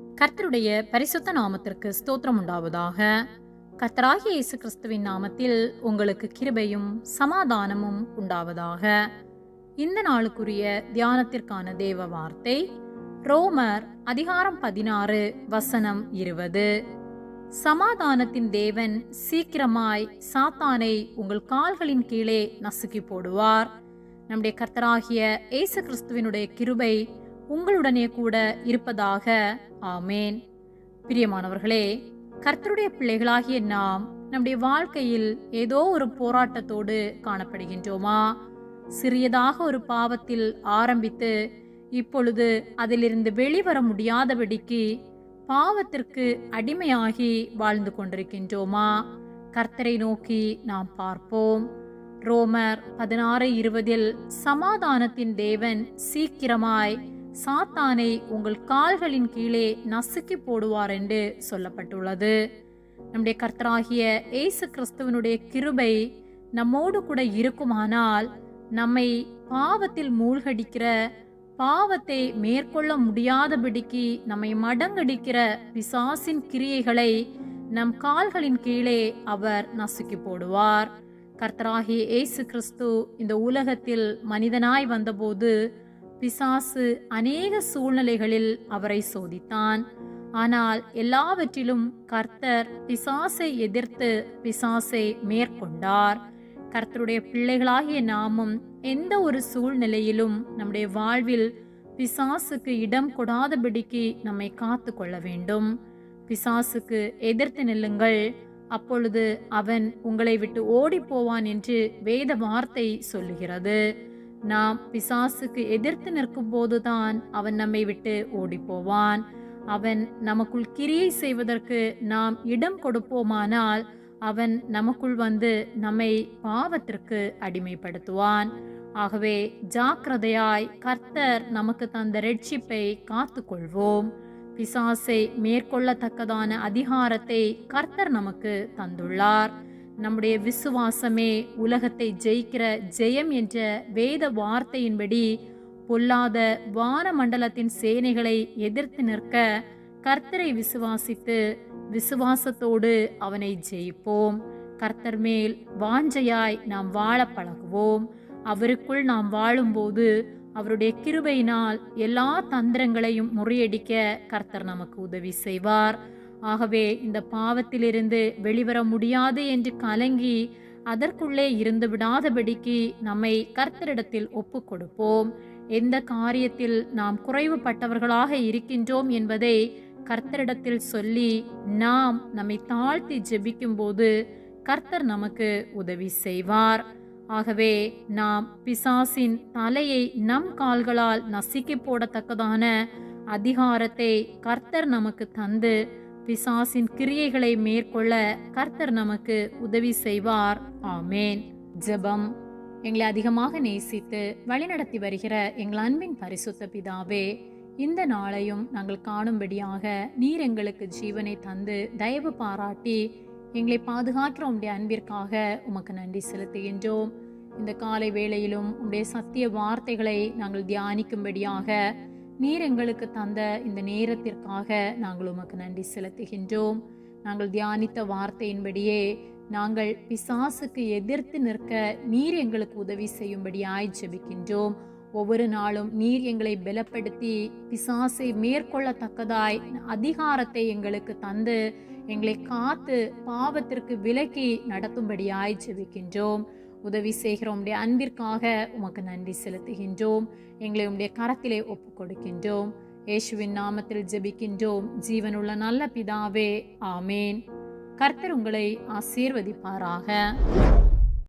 கர்த்தருடைய பரிசுத்த நாமத்திற்கு ஸ்தோத்திரம் உண்டாவதாக. கர்த்தராகிய இயேசு கிறிஸ்துவின் நாமத்தில் உங்களுக்கு கிருபையும் சமாதானமும் உண்டாவதாக. இந்த நாளுக்குரிய தியானத்திற்கான தேவ வார்த்தை ரோமர் அதிகாரம் பதினாறு வசனம் இருபது. சமாதானத்தின் தேவன் சீக்கிரமாய் சாத்தானை உங்கள் கால்களின் கீழே நசுக்கி போடுவார். நம்முடைய கர்த்தராகிய இயேசு கிறிஸ்துவினுடைய கிருபை உங்களுடனே கூட இருப்பதாக. ஆமேன். பிரியமானவர்களே கர்த்தருடைய பிள்ளைகளாகிய நாம் நம்முடைய வாழ்க்கையில் ஏதோ ஒரு போராட்டத்தோடு காணப்படுகின்றோமா? சிறியதாக ஒரு பாவத்தில் ஆரம்பித்து இப்பொழுது அதிலிருந்து வெளிவர முடியாதபடிக்கு பாவத்திற்கு அடிமையாகி வாழ்ந்து கொண்டிருக்கின்றோமா? கர்த்தரை நோக்கி நாம் பார்ப்போம். ரோமர் பதினாறு இருபதில் சமாதானத்தின் தேவன் சீக்கிரமாய் சாத்தானை உங்கள் கால்களின் கீழே நசுக்கி போடுவார் என்று சொல்லப்பட்டுள்ளது. நம்முடைய கர்த்தராகிய ஏசு கிறிஸ்துவனுடைய கிருபை நம்மோடு கூட இருக்குமானால் நம்மை பாவத்தில் மூழ்கடிக்கிற பாவத்தை மேற்கொள்ள முடியாதபடிக்கு நம்மை மடங்கடிக்கிற பிசாசின் கிரியைகளை நம் கால்களின் கீழே அவர் நசுக்கி போடுவார். கர்த்தராகிய ஏசு கிறிஸ்து இந்த உலகத்தில் மனிதனாய் வந்தபோது பிசாசு அநேக சூழ்நிலைகளில் அவரை சோதித்தான். ஆனால் எல்லாவற்றிலும் கர்த்தர் பிசாசை எதிர்த்து பிசாசை மேற்கொண்டார். கர்த்தருடைய பிள்ளைகளாகிய நாமும் எந்த ஒரு சூழ்நிலையிலும் நம்முடைய வாழ்வில் பிசாசுக்கு இடம் கொடாதபடிக்கு நம்மை காத்து கொள்ள வேண்டும். பிசாசுக்கு எதிர்த்து நில்லுங்கள். அப்பொழுது அவன் உங்களை விட்டு ஓடி போவான் என்று வேத வார்த்தை சொல்லுகிறது. நாம் பிசாசுக்கு எதிர்த்து நிற்கும் போதுதான் அவன் நம்மை விட்டு ஓடிப்போவான். அவன் நமக்குள் கிரியை செய்வதற்கு நாம் இடம் கொடுப்போமானால் அவன் நமக்குள் வந்து நம்மை பாவத்திற்கு அடிமைப்படுத்துவான். ஆகவே ஜாக்கிரதையாய் கர்த்தர் நமக்கு தந்த ரட்சிப்பை காத்துக்கொள்வோம். பிசாசை மேற்கொள்ளத்தக்கதான அதிகாரத்தை கர்த்தர் நமக்கு தந்துள்ளார். நம்முடைய விசுவாசமே உலகத்தை ஜெயிக்கிற ஜெயம் என்ற வேத வார்த்தையின்படி பொல்லாத வானமண்டலத்தின் சேனைகளை எதிர்த்து நிற்க கர்த்தரை விசுவாசித்து விசுவாசத்தோடு அவனை ஜெயிப்போம். கர்த்தர் மேல் வாஞ்சையாய் நாம் வாழ பழகுவோம். அவருக்குள் நாம் வாழும்போது அவருடைய கிருபையினால் எல்லா தந்திரங்களையும் முறியடிக்க கர்த்தர் நமக்கு உதவி செய்வார். ஆகவே இந்த பாவத்திலிருந்து வெளிவர முடியாது என்று கலங்கி அதற்குள்ளே இருந்து விடாதபடிக்கு நம்மை கர்த்தரிடத்தில் ஒப்பு கொடுப்போம் எந்த காரியத்தில் நாம் குறைவுபட்டவர்களாக இருக்கின்றோம் என்பதை கர்த்தரிடத்தில் சொல்லி நாம் நம்மை தாழ்த்தி ஜெபிக்கும்போது கர்த்தர் நமக்கு உதவி செய்வார். ஆகவே நாம் பிசாசின் தலையை நம் கால்களால் நசுக்கி போடத்தக்கதான அதிகாரத்தை கர்த்தர் நமக்கு தந்து பிசாசின் கிரியைகளை மேற்கொள்ள கர்த்தர் நமக்கு உதவி செய்வார். ஆமேன். ஜெபம். எங்களை அதிகமாக நேசித்து வழிநடத்தி வருகிற எங்கள் அன்பின் பரிசுத்த பிதாவே இந்த நாளையும் நாங்கள் காணும்படியாக நீர் எங்களுக்கு ஜீவனை தந்து தயவு பாராட்டி எங்களை பாதுகாக்கிற உடைய அன்பிற்காக உமக்கு நன்றி செலுத்துகின்றோம். இந்த காலை வேளையிலும் உடைய சத்திய வார்த்தைகளை நாங்கள் தியானிக்கும்படியாக நீர் எங்களுக்கு தந்த இந்த நேரத்திற்காக நாங்கள் உமக்கு நன்றி செலுத்துகின்றோம். நாங்கள் தியானித்த வார்த்தையின்படியே நாங்கள் பிசாசுக்கு எதிர்த்து நிற்க நீர் எங்களுக்கு உதவி செய்யும்படியாய் ஜெபிக்கின்றோம். ஒவ்வொரு நாளும் நீர் எங்களை பலப்படுத்தி பிசாசை மேற்கொள்ளத்தக்கதாய் அதிகாரத்தை எங்களுக்கு தந்து எங்களை காத்து பாவத்திற்கு விலக்கி நடத்தும்படியாய் ஜெபிக்கின்றோம். உதவி செய்கிற உடைய அன்பிற்காக உமக்கு நன்றி செலுத்துகின்றோம். எங்களை உடைய கரத்திலே ஒப்பு கொடுக்கின்றோம் இயேசுவின் நாமத்தில் ஜெபிக்கின்றோம். ஜீவனுள்ள நல்ல பிதாவே ஆமேன். கர்த்தர் உங்களை ஆசீர்வதிப்பாராக.